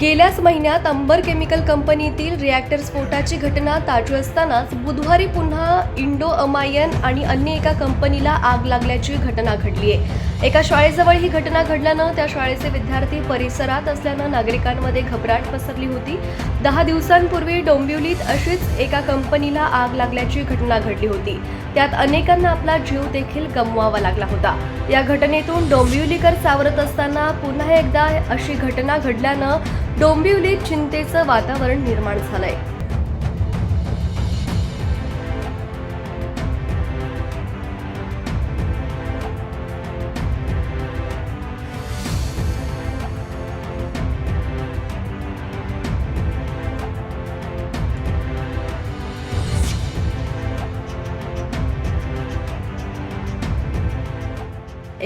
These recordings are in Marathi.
गेल्याच महिन्यात अंबर केमिकल कंपनीतील रिॲक्टर स्फोटाची घटना ताजू असतानाच बुधवारी पुन्हा इंडो अमायन आणि अन्य एका कंपनीला आग लागल्याची घटना घडली आहे. एका शाळेजवळ ही घटना घडल्यानं त्या शाळेचे विद्यार्थी परिसरात असल्यानं नागरिकांमध्ये घबराट पसरली होती. दहा दिवसांपूर्वी डोंबिवलीत अशीच एका कंपनीला आग लागल्याची घटना घडली होती. त्यात अनेकांना आपला जीव देखील गमवावा लागला होता. या घटनेतून डोंबिवलीकर सावरत असताना पुन्हा एकदा अशी घटना घडल्यानं डोंबिवलीत चिंतेचं वातावरण निर्माण झालंय.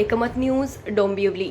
एकमत न्यूज डोंबिवली.